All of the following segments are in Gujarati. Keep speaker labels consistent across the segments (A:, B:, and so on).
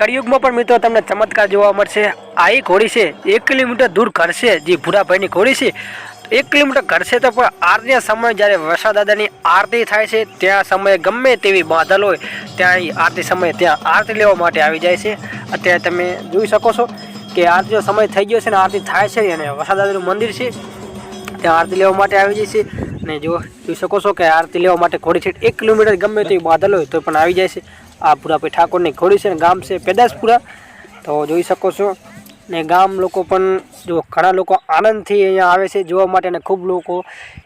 A: કળિયુગમાં પણ મિત્રો તમને ચમત્કાર જોવા મળશે. આ એક ઘોડી છે, એક કિલોમીટર દૂર ઘર જે ભૂરાભાઈની ઘોડી છે. એક કિલોમીટર ઘર તો પણ આરતીના સમયે જ્યારે વરસાદ દાદાની આરતી થાય છે, ત્યાં સમયે ગમે તેવી બાદલ હોય ત્યાં આરતી સમયે ત્યાં આરતી લેવા માટે આવી જાય છે. અત્યારે તમે જોઈ શકો છો કે આરતીનો સમય થઈ ગયો છે ને આરતી થાય છે અને વરસાદ દાદાનું મંદિર છે. ત્યાં આરતી લેવા માટે આવી જાય છે. અને જો જોઈ શકો છો કે આરતી લેવા માટે ઘોડી છે, એક કિલોમીટર ગમે તેવી બાદલ હોય તો પણ આવી જાય છે. આ પુરાભાઈ ઠાકોરની ઘોડી છે ને ગામ છે પેદાસપુરા તો જોઈ શકો છો. ને ગામ લોકો પણ, જો ઘણા લોકો આનંદથી અહીંયા આવે છે જોવા માટે અને ખૂબ લોકો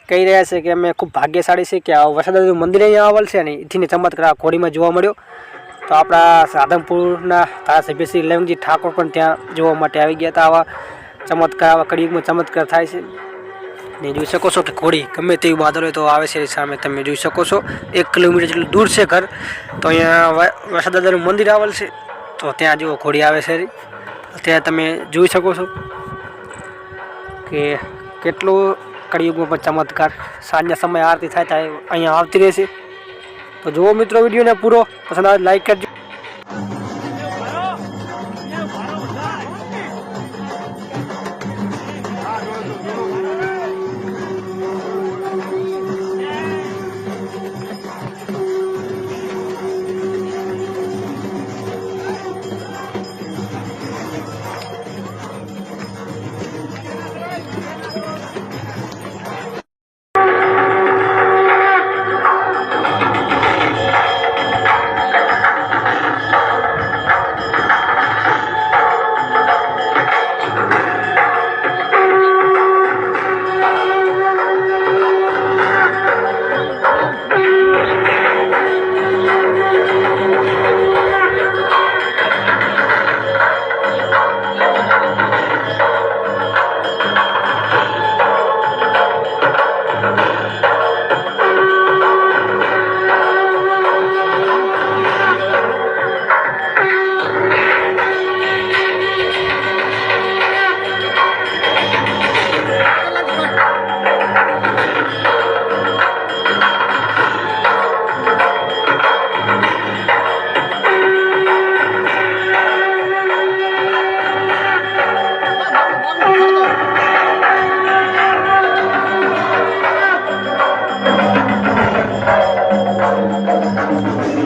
A: કહી રહ્યા છે કે અમે ખૂબ ભાગ્યશાળી છે કે આ વરસાદાનું મંદિર અહીંયા આવેલ છે અને એથીને ચમત્કાર આ ઘોડીમાં જોવા મળ્યો. તો આપણા સાધનપુરના ધારાસભ્ય શ્રી લવિંગજી ઠાકોર પણ ત્યાં જોવા માટે આવી ગયા હતા. આવા ચમત્કાર, આવા કળિયુગમાં ચમત્કાર થાય છે. ને જોઈ શકો છો કે ઘોડી ગમે તેવી હોય તો આવે છે સામે તમે જોઈ શકો છો. એક કિલોમીટર જેટલું દૂર છે ઘર. તો અહીંયા વરસાદાદાનું મંદિર આવેલ છે. તો ત્યાં જુઓ ઘોડી આવે છે. અત્યારે તમે જોઈ શકો છો કે કેટલો કળિયુગમાં પણ ચમત્કાર, સાંજના સમયે આરતી થાય ત્યારે અહીંયા આવતી રહેશે તો જુઓ મિત્રો વિડીયોને પૂરો. પસંદ આવે લાઈક કરજો.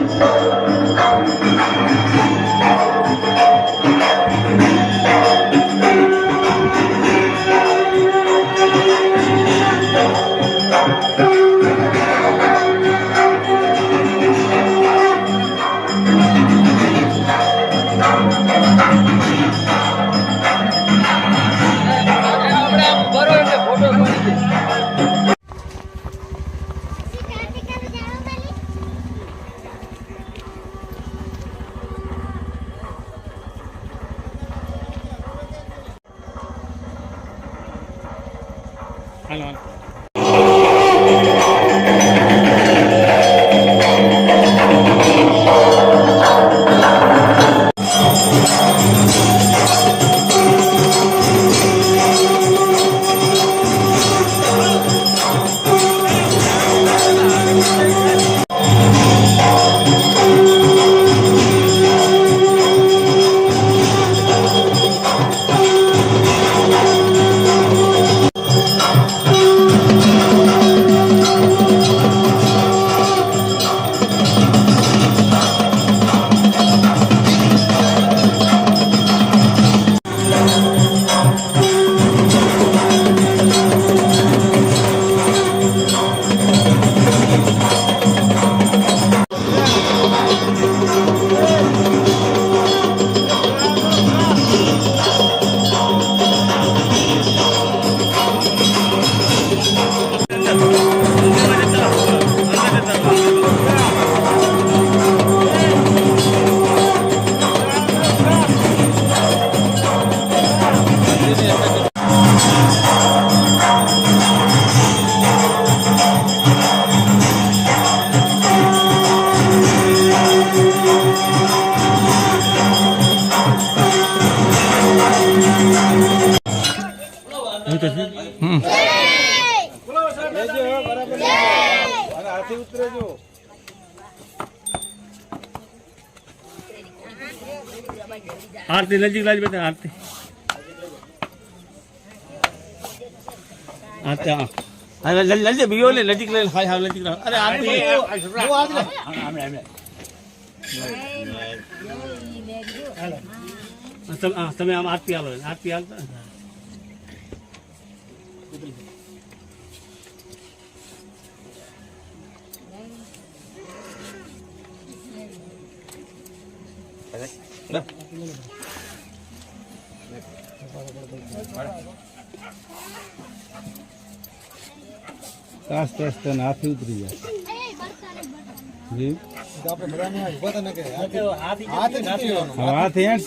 A: Thank you. Hang on. લેજો બરાબર અને હાથી ઉતરેજો.
B: આરતી નજીક લાજ બેટા આરતી. આરતી હા. અરે લલ્લે બીઓ લે નજીક લઈને હાય હા નજીક અરે આરતી જો આજ લે. આમે આમે. તમે આમ આરતી આલો આરતી આલતા.
C: આસ્તે આસ્તે ને હાથી ઉતરી જાય હાથ હાથી છે.